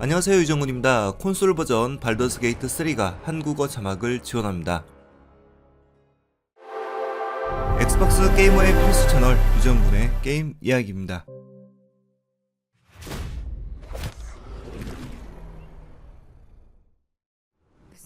안녕하세요 유정훈입니다. 콘솔 버전 발더스 게이트 3가 한국어 자막을 지원합니다. 엑스박스 게이머의 필수 채널 유정군의 게임 이야기입니다.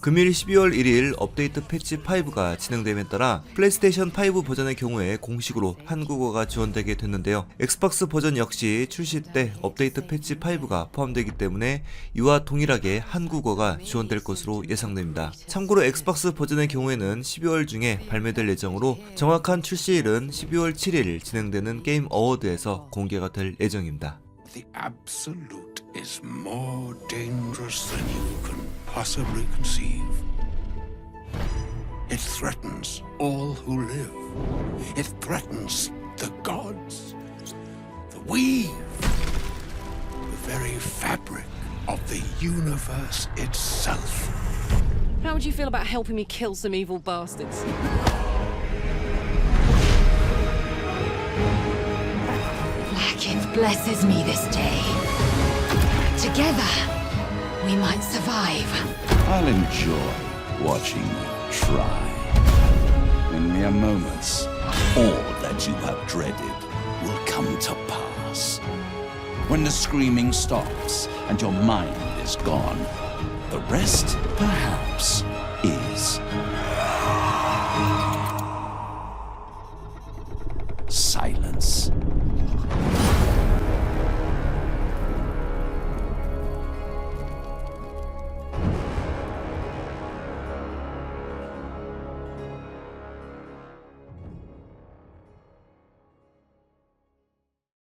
금일 12월 1일 업데이트 패치 5가 진행됨에 따라 플레이스테이션 5 버전의 경우에 공식으로 한국어가 지원되게 됐는데요. 엑스박스 버전 역시 출시 때 업데이트 패치 5가 포함되기 때문에 이와 동일하게 한국어가 지원될 것으로 예상됩니다. 참고로 엑스박스 버전의 경우에는 12월 중에 발매될 예정으로 정확한 출시일은 12월 7일 진행되는 게임 어워드에서 공개가 될 예정입니다. The absolute is more dangerous than you possibly conceive. It threatens all who live. It threatens the gods, the weave, the very fabric of the universe itself. How would you feel about helping me kill some evil bastards? Blackith blesses me this day. Together, we might survive. I'll enjoy watching you try. In mere moments, all that you have dreaded will come to pass. When the screaming stops and your mind is gone, the rest, perhaps, is silence.